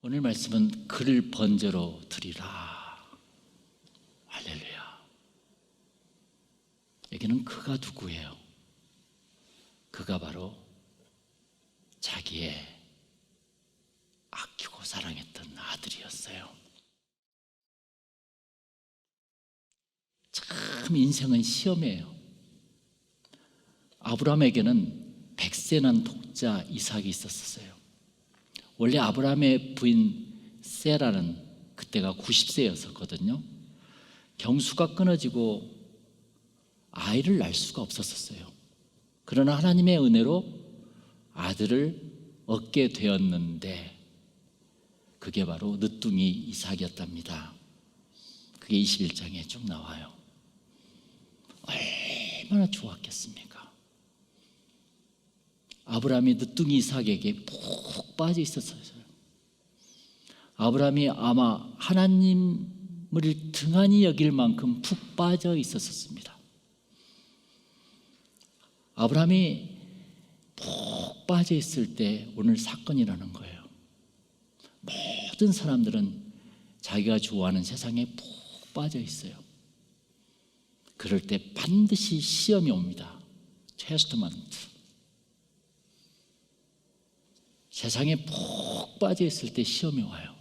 오늘 말씀은 그를 번제로 드리라. 할렐루야. 여기는 그가 누구예요? 그가 바로 자기의 아끼고 사랑했던 아들이었어요. 참 인생은 시험이에요. 아브라함에게는 백세 난 독자 이삭이 있었어요. 원래 아브라함의 부인 세라는 그때가 90세였었거든요. 경수가 끊어지고 아이를 낳을 수가 없었어요. 그러나 하나님의 은혜로 아들을 얻게 되었는데 그게 바로 늦둥이 이삭이었답니다. 그게 21장에 쭉 나와요. 얼마나 좋았겠습니까? 아브라함이 늦둥이 이삭에게 푹 빠져 있었어요. 아브라함이 아마 하나님을 등한히 여길 만큼 푹 빠져 있었습니다. 아브라함이 푹 빠져 있을 때 오늘 사건이라는 거예요. 모든 사람들은 자기가 좋아하는 세상에 푹 빠져 있어요. 그럴 때 반드시 시험이 옵니다. 테스트먼트. 세상에 푹 빠져 있을 때 시험이 와요.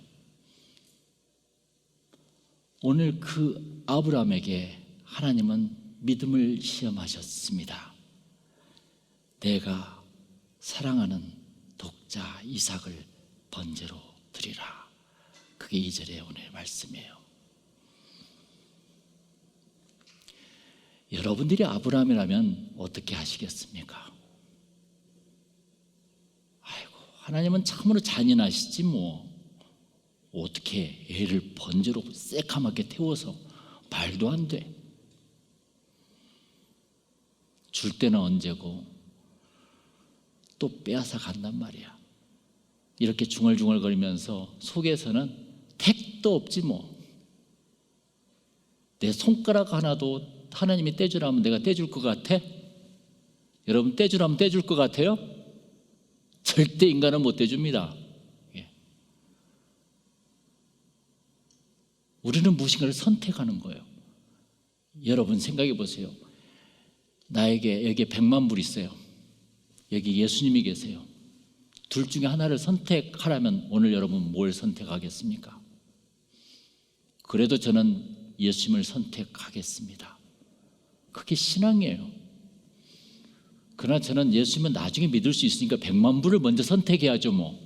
오늘 그 아브라함에게 하나님은 믿음을 시험하셨습니다. 내가 사랑하는 독자 이삭을 번제로 드리라. 그게 이절의 오늘 말씀이에요. 여러분들이 아브라함이라면 어떻게 하시겠습니까? 아이고, 하나님은 참으로 잔인하시지 뭐. 어떻게 애를 번제로 새카맣게 태워서 말도 안 돼. 줄 때는 언제고 또 빼앗아 간단 말이야. 이렇게 중얼중얼거리면서 속에서는 택도 없지 뭐. 내 손가락 하나도 하나님이 떼주라면 내가 떼줄 것 같아? 여러분 떼주라면 떼줄 것 같아요? 절대 인간은 못 떼줍니다. 예. 우리는 무엇인가를 선택하는 거예요. 여러분 생각해 보세요. 나에게 여기에 백만 불 있어요. 여기 예수님이 계세요. 둘 중에 하나를 선택하라면 오늘 여러분 뭘 선택하겠습니까? 그래도 저는 예수님을 선택하겠습니다. 그게 신앙이에요. 그러나 저는 예수님은 나중에 믿을 수 있으니까 백만 불을 먼저 선택해야죠, 뭐.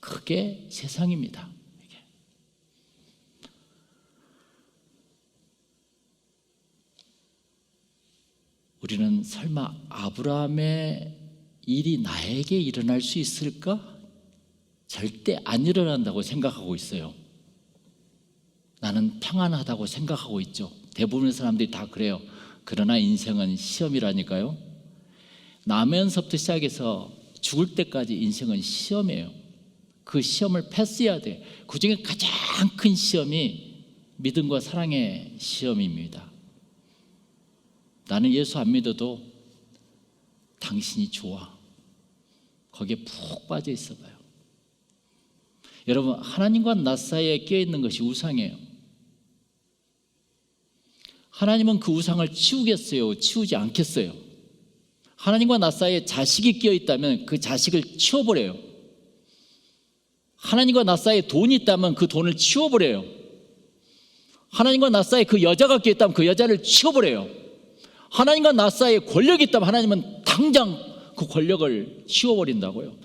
그게 세상입니다. 이게. 우리는 설마 아브라함의 일이 나에게 일어날 수 있을까? 절대 안 일어난다고 생각하고 있어요. 나는 평안하다고 생각하고 있죠. 대부분의 사람들이 다 그래요. 그러나 인생은 시험이라니까요. 나면서부터 시작해서 죽을 때까지 인생은 시험이에요. 그 시험을 패스해야 돼. 그 중에 가장 큰 시험이 믿음과 사랑의 시험입니다. 나는 예수 안 믿어도 당신이 좋아. 거기에 푹 빠져 있어 봐요. 여러분, 하나님과 나 사이에 껴 있는 것이 우상이에요. 하나님은 그 우상을 치우겠어요? 치우지 않겠어요? 하나님과 나 사이에 자식이 끼어 있다면 그 자식을 치워버려요. 하나님과 나 사이에 돈이 있다면 그 돈을 치워버려요. 하나님과 나 사이에 그 여자가 끼어 있다면 그 여자를 치워버려요. 하나님과 나 사이에 권력이 있다면 하나님은 당장 그 권력을 치워버린다고요.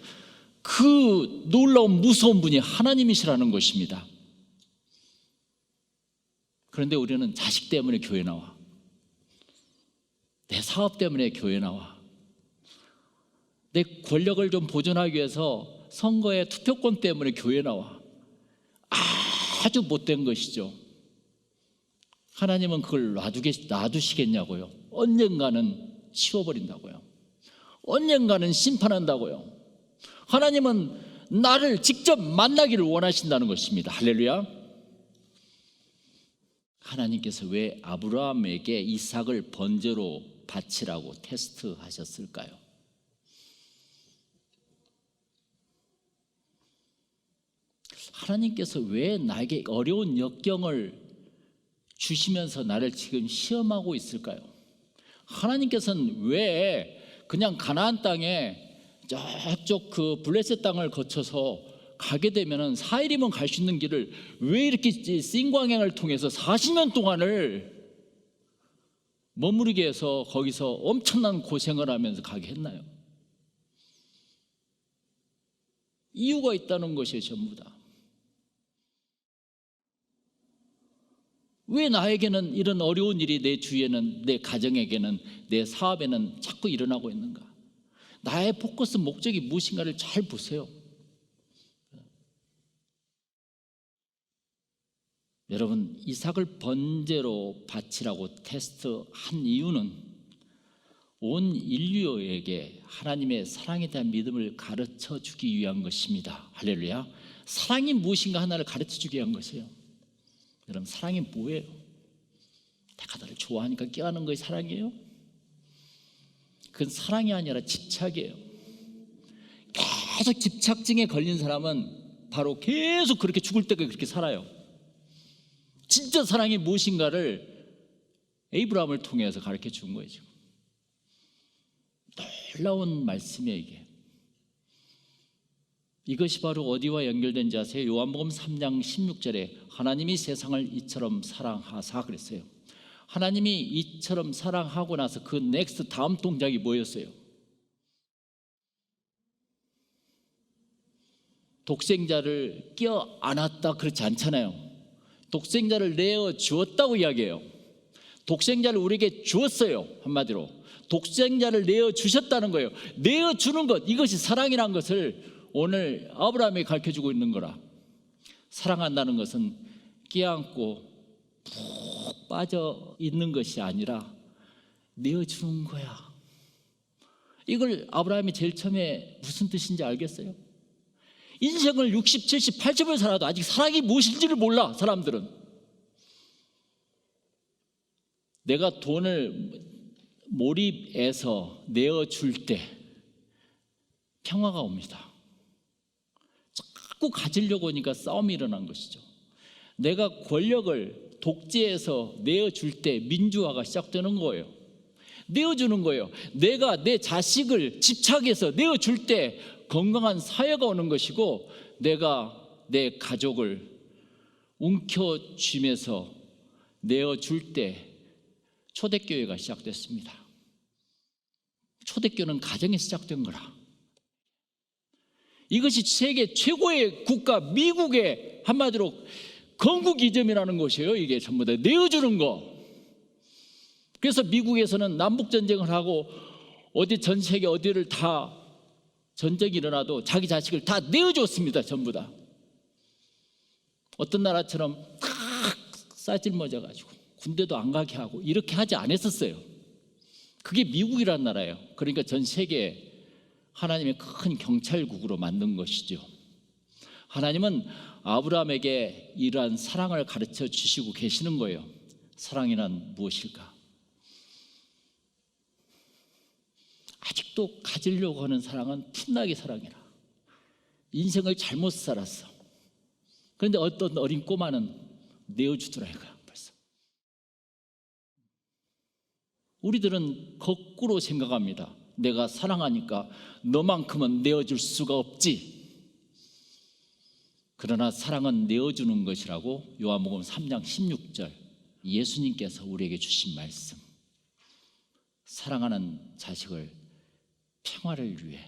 그 놀라운 무서운 분이 하나님이시라는 것입니다. 그런데 우리는 자식 때문에 교회 나와. 내 사업 때문에 교회 나와. 내 권력을 좀 보존하기 위해서 선거의 투표권 때문에 교회 나와. 아주 못된 것이죠. 하나님은 그걸 놔두겠, 놔두시겠냐고요. 언젠가는 치워버린다고요. 언젠가는 심판한다고요. 하나님은 나를 직접 만나기를 원하신다는 것입니다. 할렐루야. 하나님께서 왜 아브라함에게 이삭을 번제로 바치라고 테스트 하셨을까요? 하나님께서 왜 나에게 어려운 역경을 주시면서 나를 지금 시험하고 있을까요? 하나님께서는 왜 그냥 가나안 땅에 저쪽 그 블레셋 땅을 거쳐서 가게 되면은 4일이면 갈 수 있는 길을 왜 이렇게 싱광양을 통해서 40년 동안을 머무르게 해서 거기서 엄청난 고생을 하면서 가게 했나요? 이유가 있다는 것이 전부 다. 왜 나에게는 이런 어려운 일이 내 주위에는 내 가정에게는 내 사업에는 자꾸 일어나고 있는가? 나의 포커스 목적이 무엇인가를 잘 보세요. 여러분 이삭을 번제로 바치라고 테스트 한 이유는 온 인류에게 하나님의 사랑에 대한 믿음을 가르쳐 주기 위한 것입니다. 할렐루야. 사랑이 무엇인가 하나를 가르쳐 주기 위한 것이에요. 여러분 사랑이 뭐예요? 내가 너를 좋아하니까 껴안는 것이 사랑이에요? 그건 사랑이 아니라 집착이에요. 계속 집착증에 걸린 사람은 바로 계속 그렇게 죽을 때까지 그렇게 살아요. 진짜 사랑이 무엇인가를 에이브라함을 통해서 가르쳐 준 거예요. 지금. 놀라운 말씀이에요 이게. 이것이 바로 어디와 연결된지 아세요? 요한복음 3장 16절에 하나님이 세상을 이처럼 사랑하사 그랬어요. 하나님이 이처럼 사랑하고 나서 그 넥스트 다음 동작이 뭐였어요? 독생자를 껴 안았다 그렇지 않잖아요. 독생자를 내어 주었다고 이야기해요. 독생자를 우리에게 주었어요. 한마디로. 독생자를 내어 주셨다는 거예요. 내어 주는 것 이것이 사랑이라는 것을 오늘 아브라함이 가르쳐 주고 있는 거라. 사랑한다는 것은 끼안고 푹 빠져 있는 것이 아니라 내어 주는 거야. 이걸 아브라함이 제일 처음에 무슨 뜻인지 알겠어요? 인생을 60, 70, 80을 살아도 아직 사랑이 무엇인지를 몰라 사람들은. 내가 돈을 몰입해서 내어줄 때 평화가 옵니다. 자꾸 가지려고 하니까 싸움이 일어난 것이죠. 내가 권력을 독재해서 내어줄 때 민주화가 시작되는 거예요. 내어주는 거예요. 내가 내 자식을 집착해서 내어줄 때 건강한 사회가 오는 것이고 내가 내 가족을 움켜쥐면서 내어줄 때 초대교회가 시작됐습니다. 초대교회는 가정에서 시작된 거라. 이것이 세계 최고의 국가 미국의 한마디로 건국 이점이라는 것이에요. 이게 전부 다 내어주는 거. 그래서 미국에서는 남북 전쟁을 하고 어디 전 세계 어디를 다 전쟁이 일어나도 자기 자식을 다 내어줬습니다. 전부 다. 어떤 나라처럼 탁 싸질머져 가지고 군대도 안 가게 하고 이렇게 하지 않았었어요. 그게 미국이란 나라예요. 그러니까 전 세계 하나님의 큰 경찰국으로 만든 것이죠. 하나님은 아브라함에게 이러한 사랑을 가르쳐 주시고 계시는 거예요. 사랑이란 무엇일까? 아직도 가지려고 하는 사랑은 풋나기 사랑이라. 인생을 잘못 살았어. 그런데 어떤 어린 꼬마는 내어주더라 이거야 벌써. 우리들은 거꾸로 생각합니다. 내가 사랑하니까 너만큼은 내어줄 수가 없지. 그러나 사랑은 내어주는 것이라고 요한복음 3장 16절 예수님께서 우리에게 주신 말씀. 사랑하는 자식을 평화를 위해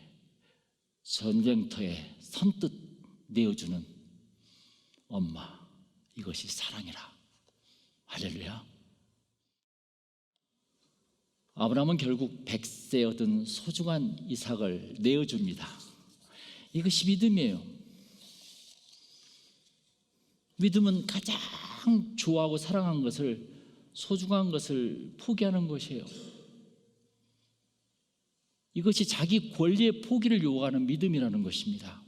전쟁터에 선뜻 내어주는 엄마 이것이 사랑이라. 할렐루야. 아브라함은 결국 백세 얻은 소중한 이삭을 내어줍니다. 이것이 믿음이에요. 믿음은 가장 좋아하고 사랑한 것을 소중한 것을 포기하는 것이에요 이것이 자기 권리의 포기를 요구하는 믿음이라는 것입니다.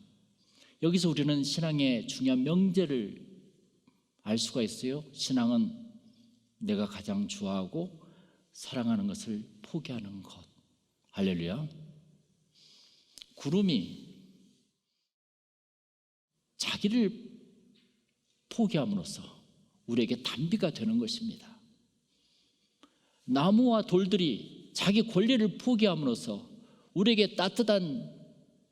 여기서 우리는 신앙의 중요한 명제를 알 수가 있어요. 신앙은 내가 가장 좋아하고 사랑하는 것을 포기하는 것. 할렐루야. 구름이 자기를 포기함으로써 우리에게 단비가 되는 것입니다. 나무와 돌들이 자기 권리를 포기함으로써 우리에게 따뜻한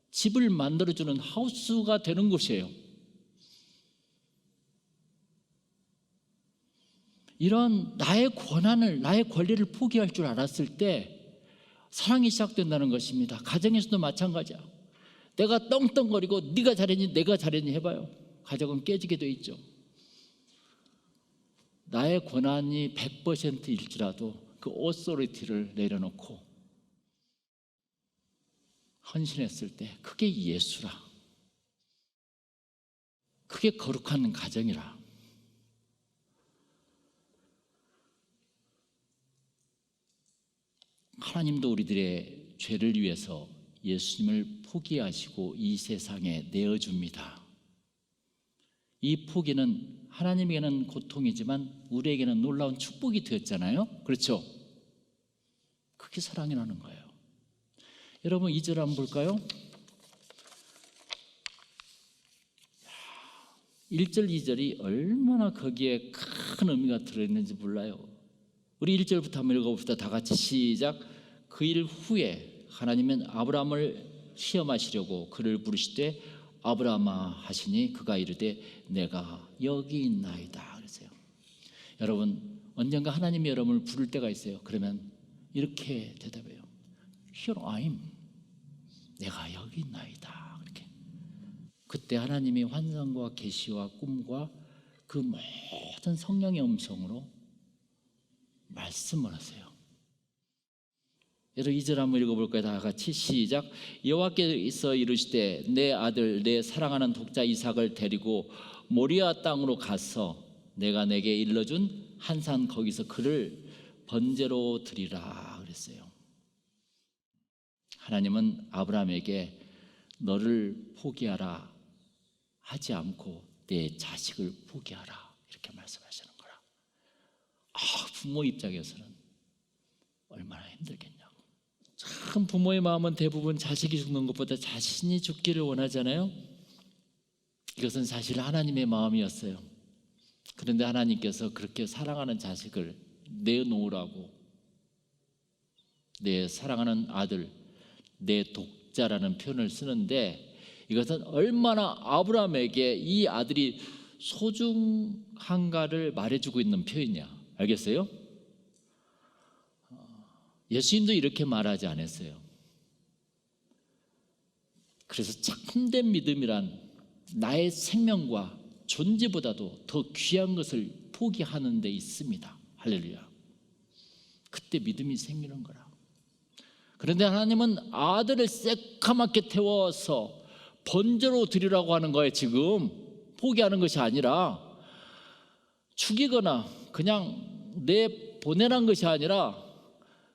집을 만들어주는 하우스가 되는 것이에요. 이런 나의 권한을, 나의 권리를 포기할 줄 알았을 때 사랑이 시작된다는 것입니다. 가정에서도 마찬가지야. 내가 떵떵거리고 네가 잘했니, 내가 잘했니 해봐요. 가정은 깨지게 돼 있죠. 나의 권한이 100%일지라도 그 오소리티를 내려놓고 헌신했을 때 그게 예수라. 그게 거룩한 가정이라. 하나님도 우리들의 죄를 위해서 예수님을 포기하시고 이 세상에 내어줍니다. 이 포기는 하나님에게는 고통이지만 우리에게는 놀라운 축복이 되었잖아요. 그렇죠? 그게 사랑이라는 거예요. 여러분 2절 한번 볼까요? 1절, 2절이 얼마나 거기에 큰 의미가 들어있는지 몰라요. 우리 1절부터 한번 읽어봅시다. 다 같이 시작. 그 일 후에 하나님은 아브라함을 시험하시려고 그를 부르시되 아브라함아 하시니 그가 이르되 내가 여기 있나이다 그러세요. 여러분 언젠가 하나님이 여러분을 부를 때가 있어요. 그러면 이렇게 대답해요. Here I am. 내가 여기 있나이다. 그렇게. 그때 하나님이 환상과 계시와 꿈과 그 모든 성령의 음성으로 말씀을 하세요. 여러분 2절 한번 읽어볼까요? 다 같이 시작. 여호와께서 이르시되 내 아들 내 사랑하는 독자 이삭을 데리고 모리아 땅으로 가서 내가 내게 일러준 한 산 거기서 그를 번제로 드리라 그랬어요. 하나님은 아브라함에게 너를 포기하라 하지 않고 내 자식을 포기하라 이렇게 말씀하시는 거라. 아, 부모 입장에서는 얼마나 힘들겠냐고. 참 부모의 마음은 대부분 자식이 죽는 것보다 자신이 죽기를 원하잖아요. 이것은 사실 하나님의 마음이었어요. 그런데 하나님께서 그렇게 사랑하는 자식을 내놓으라고 내 사랑하는 아들, 내 독자라는 표현을 쓰는데 이것은 얼마나 아브라함에게 이 아들이 소중한가를 말해주고 있는 표현이야. 알겠어요? 예수님도 이렇게 말하지 않았어요. 그래서 참된 믿음이란 나의 생명과 존재보다도 더 귀한 것을 포기하는 데 있습니다. 할렐루야. 그때 믿음이 생기는 거라. 그런데 하나님은 아들을 새까맣게 태워서 번제로 드리라고 하는 거예요, 지금. 포기하는 것이 아니라 죽이거나 그냥 내 보내란 것이 아니라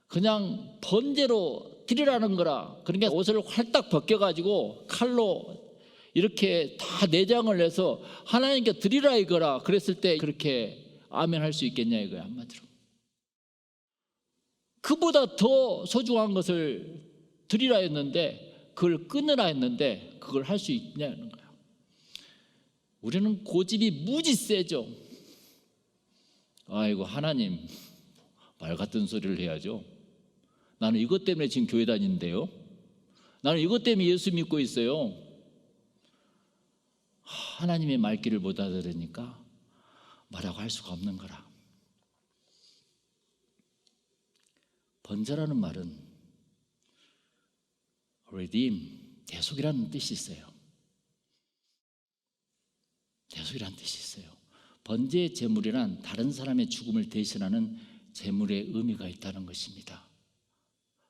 그냥 번제로 드리라는 거라. 그러니까 옷을 활딱 벗겨가지고 칼로 이렇게 다 내장을 내서 하나님께 드리라 이거라. 그랬을 때 그렇게 아멘 할 수 있겠냐 이거야 한마디로. 그보다 더 소중한 것을 드리라 했는데 그걸 끊으라 했는데 그걸 할 수 있냐는 거야. 우리는 고집이 무지 세죠. 아이고 하나님 말 같은 소리를 해야죠. 나는 이것 때문에 지금 교회 다니는데요. 나는 이것 때문에 예수 믿고 있어요. 하나님의 말귀를 못 알아들으니까 말하고 할 수가 없는 거라. 번제라는 말은 redeem, 대속이라는 뜻이 있어요. 대속이라는 뜻이 있어요. 번제 제물이란 다른 사람의 죽음을 대신하는 제물의 의미가 있다는 것입니다.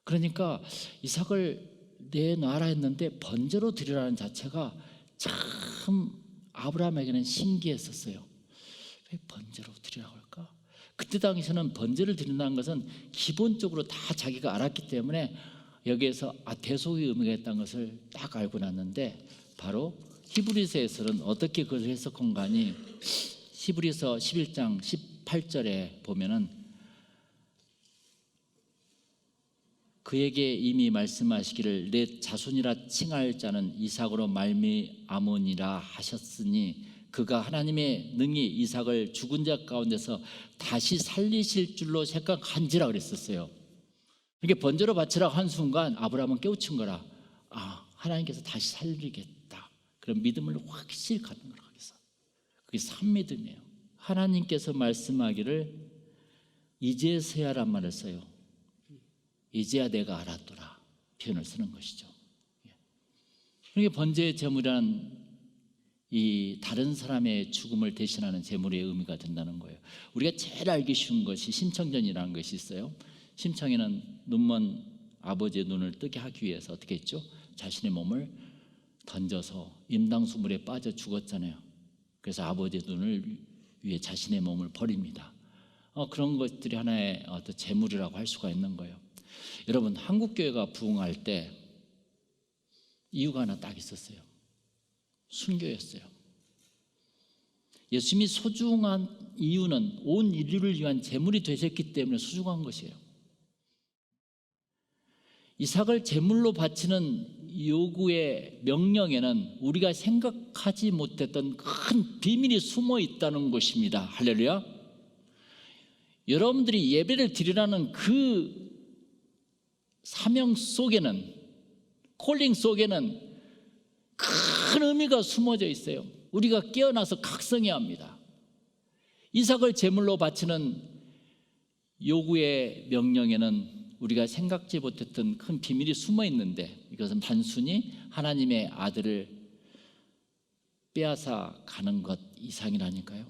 그러니까 이삭을 내놔라 했는데 번제로 드리라는 자체가 참 아브라함에게는 신기했었어요. 왜 번제로 드리라고 할까? 그때 당시에는 번제를 드린다는 것은 기본적으로 다 자기가 알았기 때문에 여기에서 아, 대속의 의미가 있다는 것을 딱 알고 났는데 바로 히브리서에서는 어떻게 그것을 해석한 가니? 히브리서 11장 18절에 보면은 그에게 이미 말씀하시기를 내 자손이라 칭할 자는 이삭으로 말미암으니라 하셨으니 그가 하나님의 능히 이삭을 죽은 자 가운데서 다시 살리실 줄로 생각한지라 그랬었어요. 이렇게 번제로 바치라고 한 순간 아브라함은 깨우친 거라. 아, 하나님께서 다시 살리겠다. 그런 믿음을 확실히 갖는 거라 그래서. 그게 산믿음이에요. 하나님께서 말씀하기를 이제서야란 말을 써요. 이제야 내가 알았더라. 표현을 쓰는 것이죠. 예. 그러니까 번제의 제물이란 이 다른 사람의 죽음을 대신하는 제물의 의미가 된다는 거예요. 우리가 제일 알기 쉬운 것이 심청전이라는 것이 있어요. 심청에는 눈먼 아버지의 눈을 뜨게 하기 위해서 어떻게 했죠? 자신의 몸을 던져서 임당수 물에 빠져 죽었잖아요. 그래서 아버지의 눈을 위해 자신의 몸을 버립니다. 어, 그런 것들이 하나의 어떤 제물이라고 할 수가 있는 거예요. 여러분 한국 교회가 부흥할 때 이유가 하나 딱 있었어요. 순교였어요. 예수님이 소중한 이유는 온 인류를 위한 제물이 되셨기 때문에 소중한 것이에요. 이삭을 제물로 바치는 요구의 명령에는 우리가 생각하지 못했던 큰 비밀이 숨어 있다는 것입니다. 할렐루야. 여러분들이 예배를 드리라는 그 사명 속에는 콜링 속에는 큰 의미가 숨어져 있어요. 우리가 깨어나서 각성해야 합니다. 이삭을 제물로 바치는 요구의 명령에는 우리가 생각지 못했던 큰 비밀이 숨어 있는데 이것은 단순히 하나님의 아들을 빼앗아 가는 것 이상이라니까요.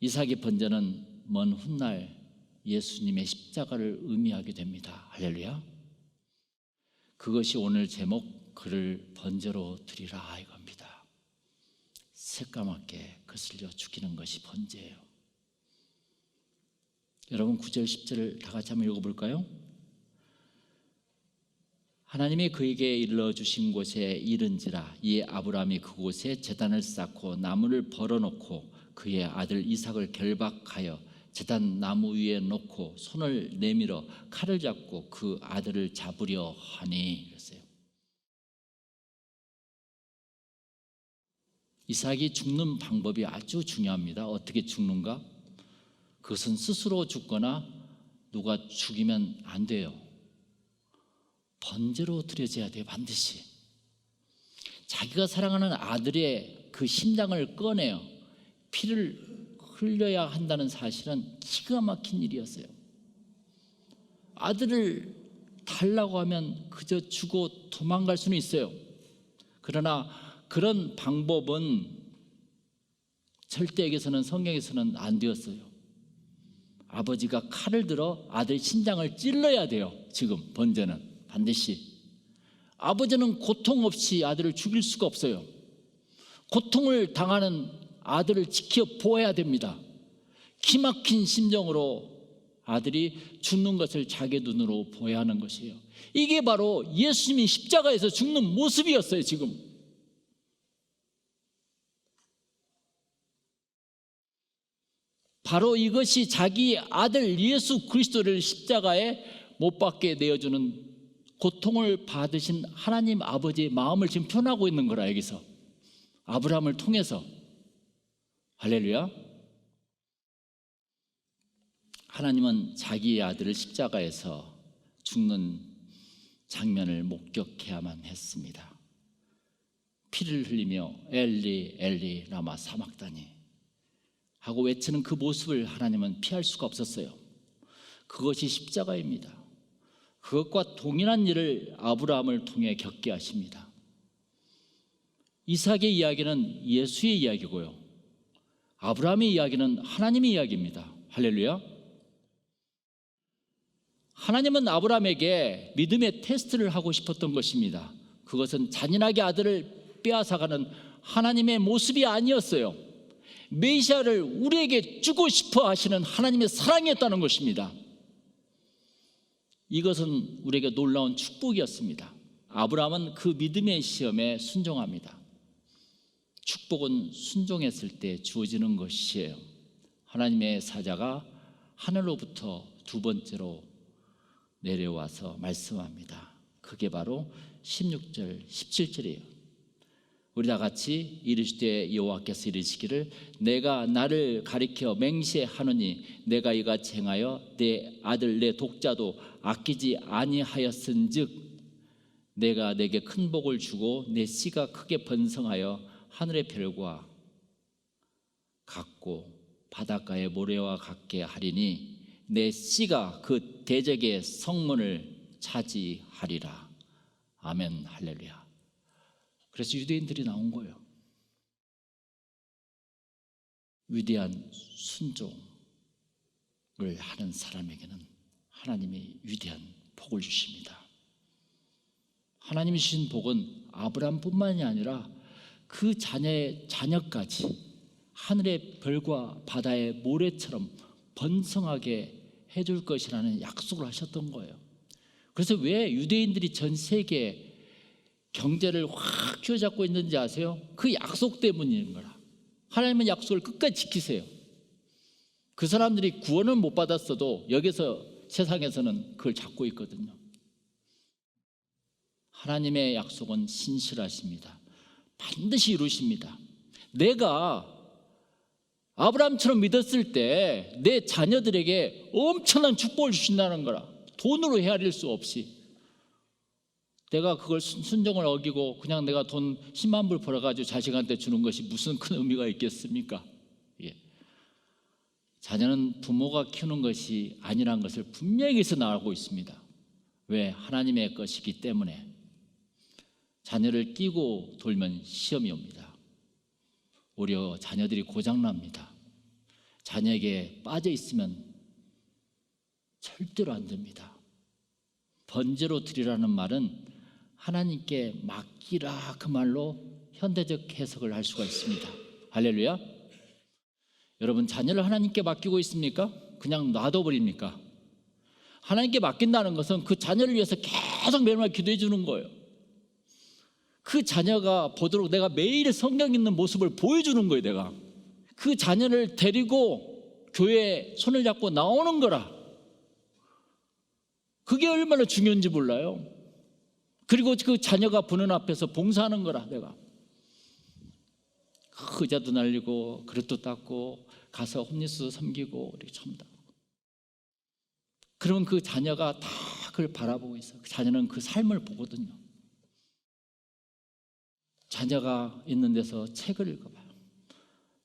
이삭의 번제는 먼 훗날 예수님의 십자가를 의미하게 됩니다. 할렐루야. 그것이 오늘 제목 그를 번제로 드리라 이겁니다. 새까맣게 거슬려 죽이는 것이 번제예요. 여러분 9절 10절을 다 같이 한번 읽어볼까요? 하나님이 그에게 일러 주신 곳에 이른지라 이에 아브라함이 그곳에 제단을 쌓고 나무를 벌어놓고 그의 아들 이삭을 결박하여 제단 나무 위에 놓고 손을 내밀어 칼을 잡고 그 아들을 잡으려 하니 이삭이 죽는 방법이 아주 중요합니다. 어떻게 죽는가? 그것은 스스로 죽거나 누가 죽이면 안 돼요. 번제로 드려져야 돼요, 반드시. 자기가 사랑하는 아들의 그 심장을 꺼내요. 피를 흘려야 한다는 사실은 기가 막힌 일이었어요. 아들을 달라고 하면 그저 주고 도망갈 수는 있어요. 그러나 그런 방법은 절대에게서는 성경에서는 안 되었어요. 아버지가 칼을 들어 아들 신장을 찔러야 돼요. 지금 번제는 반드시. 아버지는 고통 없이 아들을 죽일 수가 없어요. 고통을 당하는 아들을 지켜 보아야 됩니다. 기막힌 심정으로 아들이 죽는 것을 자기 눈으로 보아야 하는 것이에요. 이게 바로 예수님이 십자가에서 죽는 모습이었어요, 지금. 바로 이것이 자기 아들 예수 그리스도를 십자가에 못 박게 내어주는 고통을 받으신 하나님 아버지의 마음을 지금 표현하고 있는 거라 여기서. 아브라함을 통해서. 할렐루야. 하나님은 자기의 아들을 십자가에서 죽는 장면을 목격해야만 했습니다. 피를 흘리며 엘리 엘리 라마 사막다니 하고 외치는 그 모습을 하나님은 피할 수가 없었어요. 그것이 십자가입니다. 그것과 동일한 일을 아브라함을 통해 겪게 하십니다. 이삭의 이야기는 예수의 이야기고요. 아브라함의 이야기는 하나님의 이야기입니다. 할렐루야. 하나님은 아브라함에게 믿음의 테스트를 하고 싶었던 것입니다. 그것은 잔인하게 아들을 빼앗아가는 하나님의 모습이 아니었어요. 메시아를 우리에게 주고 싶어 하시는 하나님의 사랑이었다는 것입니다. 이것은 우리에게 놀라운 축복이었습니다. 아브라함은 그 믿음의 시험에 순종합니다. 축복은 순종했을 때 주어지는 것이에요. 하나님의 사자가 하늘로부터 두 번째로 내려와서 말씀합니다. 그게 바로 16절, 17절이에요. 우리 다 같이 이르시되 여호와께서 이르시기를 내가 나를 가리켜 맹세하노니 내가 이같이 행하여 내 아들 내 독자도 아끼지 아니하였은즉 내가 내게 큰 복을 주고 내 씨가 크게 번성하여 하늘의 별과 같고 바닷가의 모래와 같게 하리니 내 씨가 그 대적의 성문을 차지하리라. 아멘. 할렐루야 그래서 유대인들이 나온 거예요 위대한 순종을 하는 사람에게는 하나님이 위대한 복을 주십니다 하나님이 주신 복은 아브라함뿐만이 아니라 그 자녀의 자녀까지 하늘의 별과 바다의 모래처럼 번성하게 해줄 것이라는 약속을 하셨던 거예요. 그래서 왜 유대인들이 전 세계에 경제를 확 쥐어잡고 있는지 아세요? 그 약속 때문인 거라. 하나님의 약속을 끝까지 지키세요. 그 사람들이 구원을 못 받았어도 여기서 세상에서는 그걸 잡고 있거든요. 하나님의 약속은 신실하십니다. 반드시 이루십니다. 내가 아브라함처럼 믿었을 때 내 자녀들에게 엄청난 축복을 주신다는 거라. 돈으로 헤아릴 수 없이. 내가 그걸 순- 순종을 어기고 그냥 내가 돈 10만 불 벌어가지고 자식한테 주는 것이 무슨 큰 의미가 있겠습니까? 예. 자녀는 부모가 키우는 것이 아니라는 것을 분명히 해서 나오고 있습니다. 왜? 하나님의 것이기 때문에. 자녀를 끼고 돌면 시험이 옵니다. 오히려 자녀들이 고장납니다. 자녀에게 빠져 있으면 절대로 안 됩니다. 번제로 드리라는 말은 하나님께 맡기라 그 말로 현대적 해석을 할 수가 있습니다. 할렐루야. 여러분 자녀를 하나님께 맡기고 있습니까? 그냥 놔둬 버립니까? 하나님께 맡긴다는 것은 그 자녀를 위해서 계속 매일마다 기도해 주는 거예요. 그 자녀가 보도록 내가 매일 성경 있는 모습을 보여주는 거예요, 내가. 그 자녀를 데리고 교회에 손을 잡고 나오는 거라. 그게 얼마나 중요한지 몰라요. 그리고 그 자녀가 보는 앞에서 봉사하는 거라, 내가. 그 의자도 날리고, 그릇도 닦고, 가서 홈리스 섬기고, 이렇게 전부 다. 그러면 그 자녀가 다 그걸 바라보고 있어요. 그 자녀는 그 삶을 보거든요. 자녀가 있는 데서 책을 읽어봐요.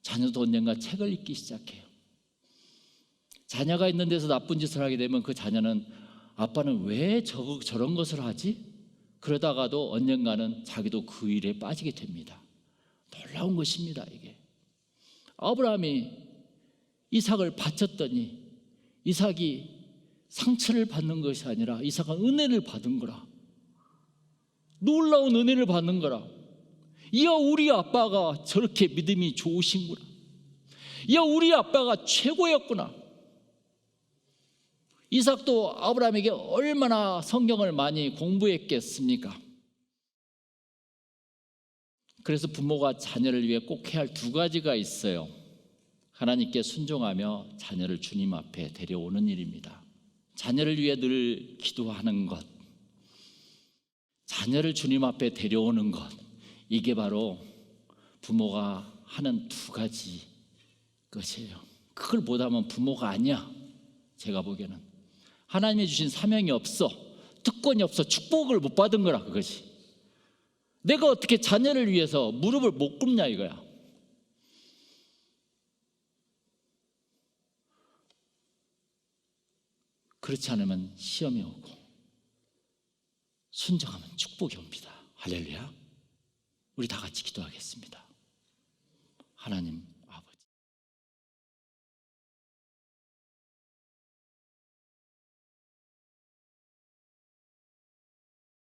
자녀도 언젠가 책을 읽기 시작해요. 자녀가 있는 데서 나쁜 짓을 하게 되면 그 자녀는 아빠는 왜 저, 저런 것을 하지? 그러다가도 언젠가는 자기도 그 일에 빠지게 됩니다. 놀라운 것입니다, 이게. 아브라함이 이삭을 바쳤더니 이삭이 상처를 받는 것이 아니라 이삭은 은혜를 받은 거라. 놀라운 은혜를 받는 거라. 이야 우리 아빠가 저렇게 믿음이 좋으신구나. 이야 우리 아빠가 최고였구나. 이삭도 아브라함에게 얼마나 성경을 많이 공부했겠습니까? 그래서 부모가 자녀를 위해 꼭 해야 할 두 가지가 있어요. 하나님께 순종하며 자녀를 주님 앞에 데려오는 일입니다. 자녀를 위해 늘 기도하는 것, 자녀를 주님 앞에 데려오는 것, 이게 바로 부모가 하는 두 가지 것이에요. 그걸 못하면 부모가 아니야. 제가 보기에는 하나님이 주신 사명이 없어, 특권이 없어, 축복을 못 받은 거라 그것이. 내가 어떻게 자녀를 위해서 무릎을 못 꿇냐 이거야. 그렇지 않으면 시험이 오고 순정하면 축복이 옵니다. 할렐루야. 우리 다 같이 기도하겠습니다. 하나님,